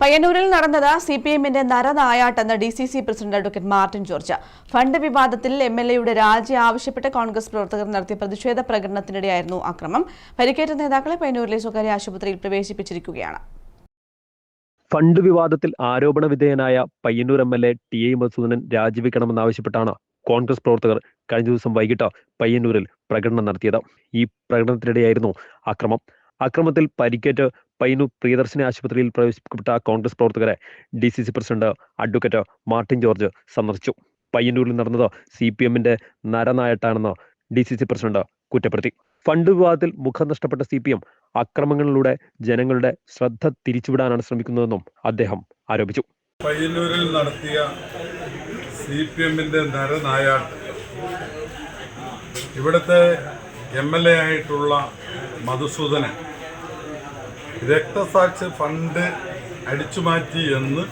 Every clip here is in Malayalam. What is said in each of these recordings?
പയ്യന്നൂരിൽ നടന്നത് സി പി എമ്മിന്റെ നരനായാട്ടെന്ന് D C C president advocate Martin George fund വിവാദത്തിൽ എം എൽ എയുടെ രാജി ആവശ്യപ്പെട്ട് കോൺഗ്രസ് പ്രവർത്തകർ നടത്തിയ പ്രതിഷേധ പ്രകടനത്തിനിടെയായിരുന്നു അക്രമം. പരിക്കേറ്റ നേതാക്കളെ പയ്യന്നൂരിലെ സ്വകാര്യ ആശുപത്രിയിൽ പ്രവേശിപ്പിച്ചിരിക്കുകയാണ്. ഫണ്ട് വിവാദത്തിൽ ആരോപണ വിധേയനായ Payyanur M L A T A Madhusudanan രാജിവെക്കണമെന്നാവശ്യപ്പെട്ടാണ് Congress പ്രവർത്തകർ കഴിഞ്ഞ ദിവസം വൈകിട്ട് പയ്യന്നൂരിൽ പ്രകടനം നടത്തിയത്. ഈ പ്രകടനത്തിനിടെയായിരുന്നു അക്രമം. അക്രമത്തിൽ പരിക്കേറ്റ് പയ്യന്നൂർ പ്രിയദർശിനി ആശുപത്രിയിൽ പ്രവേശിപ്പിക്കപ്പെട്ട കോൺഗ്രസ് പ്രവർത്തകരെ D C C president advocate Martin George സന്ദർശിച്ചു. പയ്യന്നൂരിൽ നടന്നത് സി പി എമ്മിന്റെ നരനായട്ടാണെന്ന് ഡി സി സി പ്രസിഡന്റ് കുറ്റപ്പെടുത്തി. ഫണ്ട് വിവാദത്തിൽ മുഖം നഷ്ടപ്പെട്ട സി പി എം അക്രമങ്ങളിലൂടെ ജനങ്ങളുടെ ശ്രദ്ധ തിരിച്ചുവിടാനാണ് ശ്രമിക്കുന്നതെന്നും അദ്ദേഹം ആരോപിച്ചു. പയ്യന്നൂരിൽ നടത്തിയ സി പി എമ്മിന്റെ നരനായാട്ട്. ഇവിടുത്തെ എം എൽ എ ആയിട്ടുള്ള മധുസൂദനൻ രക്തസാക്ഷി ഫണ്ട് അടിച്ചുമാറ്റി എന്ന്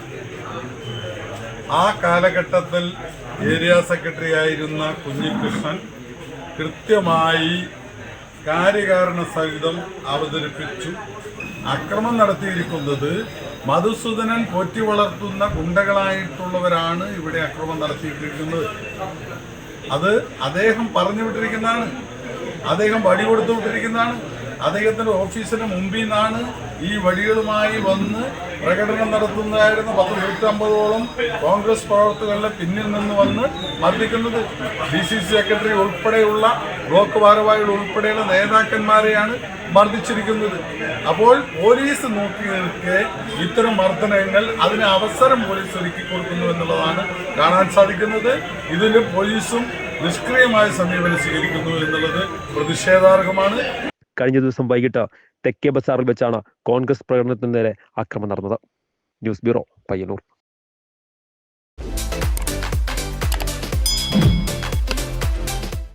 ആ കാലഘട്ടത്തിൽ ഏരിയ സെക്രട്ടറി ആയിരുന്ന കുഞ്ഞികൃഷ്ണൻ കൃത്യമായി കാര്യകാരണ സഹിതം അവതരിപ്പിച്ചു. അക്രമം നടത്തിയിരിക്കുന്നത് മധുസൂദനൻ പോറ്റി വളർത്തുന്ന ഗുണ്ടകളായിട്ടുള്ളവരാണ് ഇവിടെ അക്രമം നടത്തിയിട്ടിരിക്കുന്നത്. അത് അദ്ദേഹം പറഞ്ഞു വിട്ടിരിക്കുന്നതാണ്. അദ്ദേഹം വടി കൊടുത്തു വിട്ടിരിക്കുന്നതാണ്. അദ്ദേഹത്തിന്റെ ഓഫീസിന് മുമ്പിൽ നിന്നാണ് ഈ വഴികളുമായി വന്ന് പ്രകടനം നടത്തുന്നതായിരുന്ന പത്ത് നൂറ്റമ്പതോളം കോൺഗ്രസ് പ്രവർത്തകരുടെ പിന്നിൽ നിന്ന് വന്ന് മർദ്ദിക്കുന്നത് ഡി സി സി സെക്രട്ടറി ഉൾപ്പെടെയുള്ള ബ്ലോക്ക് ഭാരവാഹികൾ ഉൾപ്പെടെയുള്ള നേതാക്കന്മാരെയാണ് മർദ്ദിച്ചിരിക്കുന്നത്. അപ്പോൾ പോലീസ് നോക്കി നിൽക്കെ ഇത്തരം മർദ്ദനങ്ങൾ അതിന് അവസരം പോലീസ് ഒരുക്കി കൊടുക്കുന്നു എന്നുള്ളതാണ് കാണാൻ സാധിക്കുന്നത്. ഇതിന് പോലീസും നിഷ്ക്രിയമായ സമീപനം സ്വീകരിക്കുന്നു എന്നുള്ളത് പ്രതിഷേധാർഹമാണ്. കഴിഞ്ഞ ദിവസം വൈകിട്ട് തെക്കേ ബസാറിൽ വെച്ചാണ് കോൺഗ്രസ് പ്രകടനത്തിന് നേരെ ആക്രമണം നടന്നത്. News bureau Payyanur.